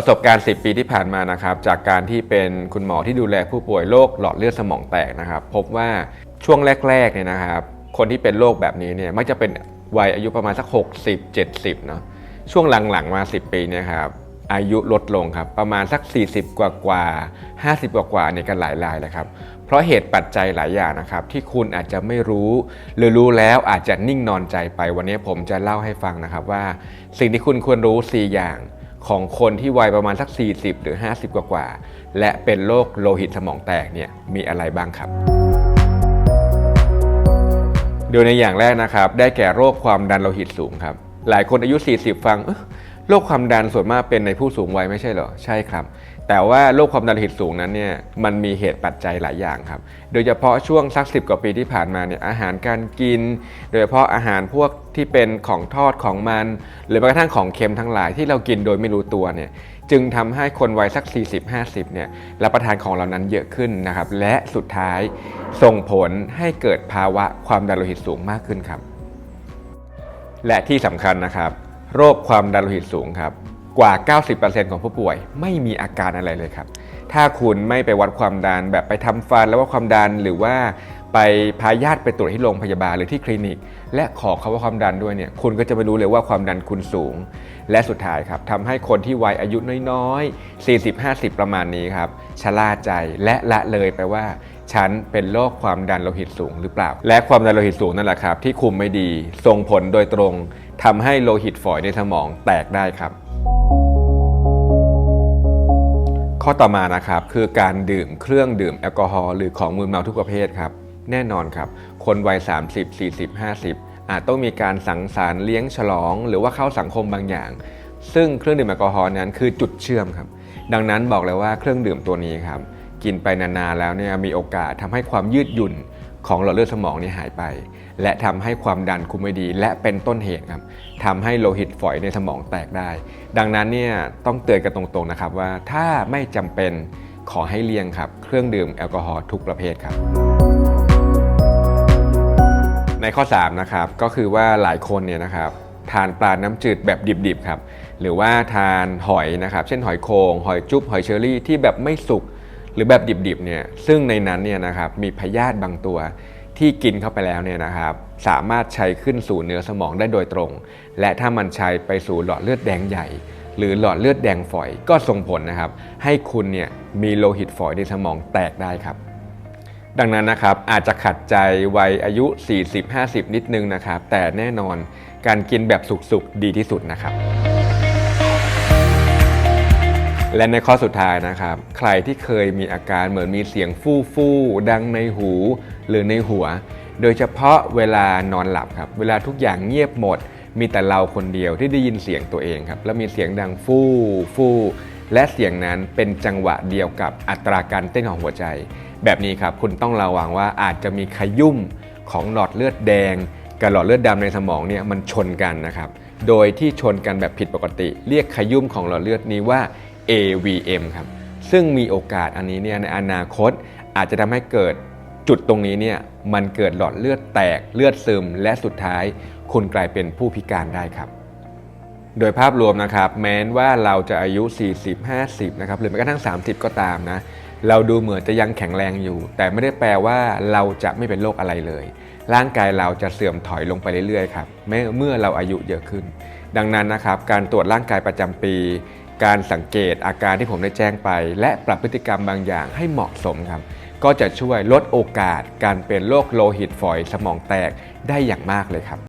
ประสบการณ์ 10 ปีที่ผ่านมานะครับ จากการที่เป็นคุณหมอที่ดูแลผู้ป่วยโรคหลอดเลือดสมองแตกนะครับ พบว่าช่วงแรกๆเนี่ยนะครับ คนที่เป็นโรคแบบนี้เนี่ยมักจะเป็นวัยอายุประมาณสัก 60 70เนาะช่วงหลังๆมา 10 ปีเนี่ยครับอายุลดลงครับประมาณสัก 40 กว่ากว่าๆ50 กว่ากว่าๆเนี่ยกันหลายรายเลยครับเพราะเหตุปัจจัยหลายอย่างนะครับ ที่คุณอาจจะไม่รู้ หรือรู้แล้วอาจจะนิ่งนอนใจไป วันนี้ผมจะเล่าให้ฟังนะครับว่า สิ่งที่คุณควรรู้ 4 อย่าง ของคนที่วัยประมาณสัก 40 หรือ 50กว่ากว่าๆและเป็นโรคโลหิตสมองแตกเนี่ยมีอะไรบ้างครับโดยในอย่างแรกนะครับได้แก่โรคความดันโลหิตสูงครับหลายคนอายุ 40 ฟังโรคความดันส่วนมากเป็นในผู้สูงวัยไม่ใช่เหรอ ใช่ครับ แต่ว่าโรคความดันโลหิตสูงนั้นเนี่ยมันมีเหตุปัจจัยหลายอย่างครับ โดยเฉพาะช่วงสักสิบกว่าปีที่ผ่านมาเนี่ยอาหารการกิน โดยเฉพาะอาหารพวกที่เป็นของทอดของมัน หรือแม้กระทั่งของเค็มทั้งหลายที่เรากินโดยไม่รู้ตัวเนี่ยจึงทำให้คนวัยสัก 40-50เนี่ยรับประทานของเหล่านั้นเยอะขึ้นนะครับ และสุดท้ายส่งผลให้เกิดภาวะความดันโลหิตสูงมากขึ้นครับ และที่สำคัญนะครับ โรคความดันโลหิตสูงครับ กว่า 90%ของผู้ป่วยไม่มีอาการอะไรเลยครับ ถ้าคุณไม่ไปวัดความดันแบบไปทำฟันแล้วว่าความดันหรือว่าไปพาญาติไปตรวจที่โรงพยาบาลหรือที่คลินิก และขอเขาว่าความดันด้วยเนี่ยคุณก็จะไม่รู้เลยว่าความดันคุณสูง และสุดท้ายครับทำให้คนที่วัยอายุน้อยๆ 40-50 ประมาณนี้ครับชะล่าใจและละเลยไปว่าฉันเป็นโรคความดันโลหิตสูงหรือเปล่า และความดันโลหิตสูงนั่นแหละครับ ที่คุมไม่ดีส่งผลโดยตรงทำให้โลหิตฝอยในสมองแตกได้ครับ ข้อต่อมานะครับคือการดื่มเครื่องดื่มแอลกอฮอล์หรือของมึนเมาทุกประเภทครับแน่นอนครับ คนวัย 30 40 50 อาจต้องมีการสังสรรค์เลี้ยงฉลอง หรือว่าเข้าสังคมบางอย่าง ซึ่งเครื่องดื่มแอลกอฮอล์นั้นคือจุดเชื่อมครับ ดังนั้นบอกเลยว่าเครื่องดื่มตัวนี้ครับ กินไปนานๆแล้วเนี่ยมีโอกาสทำให้ความยืดหยุ่น ของหลอดเลือดสมองนี่หายไป และทำให้ความดันคุมไม่ดี และเป็นต้นเหตุครับทำให้โลหิตฝอยในสมองแตกได้ ดังนั้นเนี่ยต้องเตือนกันตรงๆนะครับว่าถ้าไม่จำเป็นขอให้เลี่ยงครับ เครื่องดื่มแอลกอฮอล์ทุกประเภทครับ ในข้อ3นะครับก็คือว่าหลายคนเนี่ยนะครับทานปลาน้ำจืดแบบดิบๆครับหรือว่าทานหอยนะครับ เช่นหอยโคงหอยจุ๊บหอยเชอรี่ที่แบบไม่สุก รือแบบดิบๆเนี่ยซึ่งในนั้นเนี่ยนะครับมีพยาธิบางตัวที่กินเข้าไปแล้วเนี่ยนะครับสามารถใช้ขึ้นสู่เนื้อสมองได้โดยตรง และถ้ามันใช้ไปสู่หลอดเลือดแดงใหญ่ หรือหลอดเลือดแดงฝอยก็ส่งผลนะครับ ให้คุณเนี่ยมีโลหิตฝอยในสมองแตกได้ครับ ดังนั้นนะครับอาจจะขัดใจวัยอายุ 40-50 นิดนึงนะครับ แต่แน่นอนการกินแบบสุกๆดีที่สุดนะครับ และในข้อสุดท้ายนะครับ ใครที่เคยมีอาการเหมือนมีเสียงฟู่ฟู่ดังในหูหรือในหัว โดยเฉพาะเวลานอนหลับครับ เวลาทุกอย่างเงียบหมด มีแต่เราคนเดียวที่ได้ยินเสียงตัวเองครับ แล้วมีเสียงดังฟู่ฟู่และเสียงนั้นเป็นจังหวะเดียวกับอัตราการเต้นของหัวใจ แบบนี้ครับคุณต้องระวังว่าอาจจะมีขยุ่มของหลอดเลือดแดง กับหลอดเลือดดำในสมองเนี่ยมันชนกันนะครับ โดยที่ชนกันแบบผิดปกติ เรียกขยุ่มของหลอดเลือดนี้ว่า AVM ครับซึ่งมีโอกาสอันนี้เนี่ยในอนาคตอาจจะทำให้เกิดจุดตรงนี้เนี่ยมันเกิดหลอดเลือดแตกเลือดซึม และสุดท้ายคุณกลายเป็นผู้พิการได้ครับ โดยภาพรวมนะครับแม้ว่าเราจะอายุ 40 50 นะครับหรือแม้กระทั่ง 30 ก็ตามนะเราดูเหมือนจะยังแข็งแรงอยู่ แต่ไม่ได้แปลว่าเราจะไม่เป็นโรคอะไรเลย ร่างกายเราจะเสื่อมถอยลงไปเรื่อยๆครับเมื่อเราอายุเยอะขึ้น ดังนั้นนะครับการตรวจร่างกายประจำปี การสังเกตอาการที่ผมได้แจ้งไป และปรับพฤติกรรมบางอย่างให้เหมาะสมครับ ก็จะช่วยลดโอกาสการเป็นโรคโลหิตฝอยสมองแตกได้อย่างมากเลยครับ